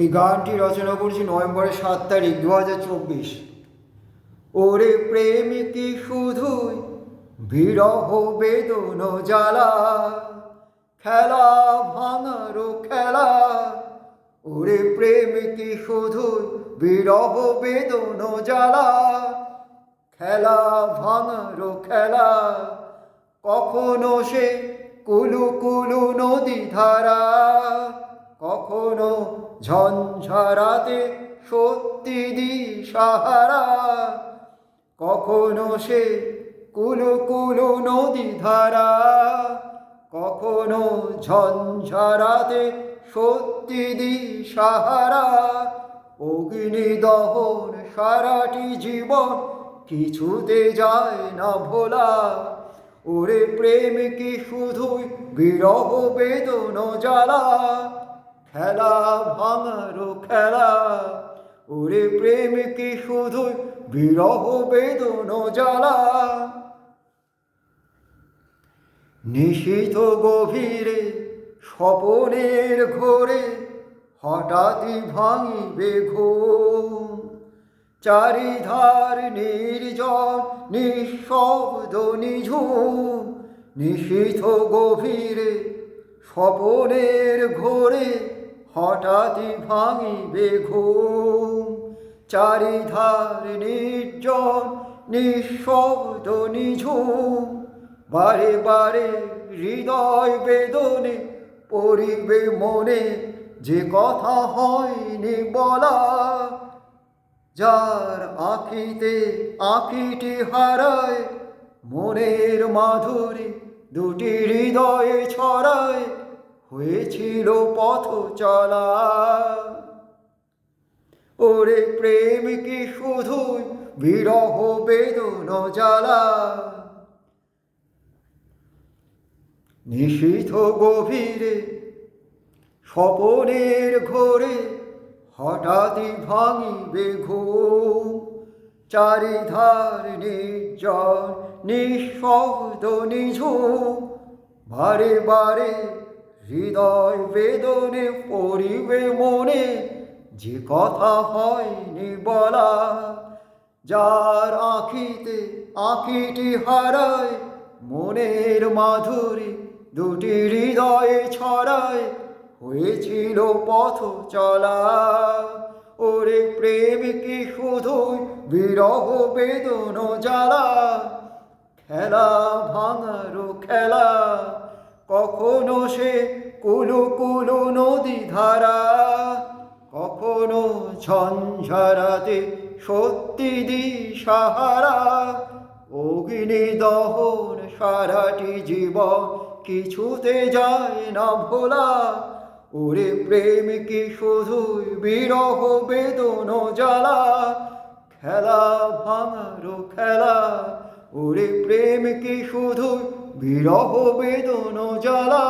এই গানটি রচনা করেছি নভেম্বরের সাত তারিখ দু হাজার চব্বিশ। ওরে প্রেমিকি শুধুই, বিরহ বেদন জ্বালা, খেলা ভাঙারো খেলা। ওরে প্রেমিকি শুধুই, বিরহ বেদন জ্বালা, খেলা ভাঙারো খেলা। কখনো সে কুলু কুলু নদী ধারা কখনো ঝঞ্ঝারাতে সত্যি দি সাহারা কখনো সে কুলু কুলু নদী ধারা। কখনো ঝঞ্ঝারাতে সত্যি দি সাহারা অগ্নি দহন সারাটি জীবন কিছুতে যায় না ভোলা। ওরে প্রেম কি শুধুই বিরহ বেদন জ্বালা? খেলা ভাঙারো খেলা। ওরে প্রেম কি শুধুই বিরহ বেদন জ্বালা? নিশীথ গভীরে স্বপনের ঘোরে হঠাৎই ভাঙিবে ঘুম চারিধার নির্জন, নিঃশব্দ, নিঝুম, নিশীথ গভীরে স্বপনের ঘোরে হঠাৎই ভাঙিবে ঘুম। চারিধার নির্জন, নিঃশব্দ, নিঝুম। বারে বারে হৃদয় বেদনে পড়িবে মনে, যে কথা হয়নি বলা। যার আঁকিতে আঁকিটি হারায়, মনের মাধুরী দুটি হৃদয়ে ছড়ায় হয়েছিল পথ চলা। ওরে প্রেম কি শুধুই বিরহ বেদন জ্বালা। নিশীথ গভীরে স্বপনের ঘোরে হঠাৎই ভাঙিবে ঘুম। চারিধার নির্জন, নিঃশব্দ, নিঝুম, বারে বারে হৃদয় বেদনে পরিবে মনে, যে কথা হয়নি বলা যার আঁখিতে আঁখিটি হারায়, মনের মাধুরী দুটি হৃদয়ে ছড়ায়, হয়েছিল পথ চলা। ওরে প্রেম কি শুধুই বিরহ বেদন জ্বালা, খেলা ভাঙারো খেলা কখনো সে কুলু কুলু নদী ধারা, কখনো ঝঞ্ঝারাতে সত্যি দি সাহারা অগ্নি দহন সারাটি জীবন কিছুতে যায় না ভোলা। ওরে প্রেম কি শুধুই বিরহ বেদন জ্বালা? খেলা ভাঙারো খেলা, ওরে প্রেম কি শুধুই বিরহ বেদন জ্বালা।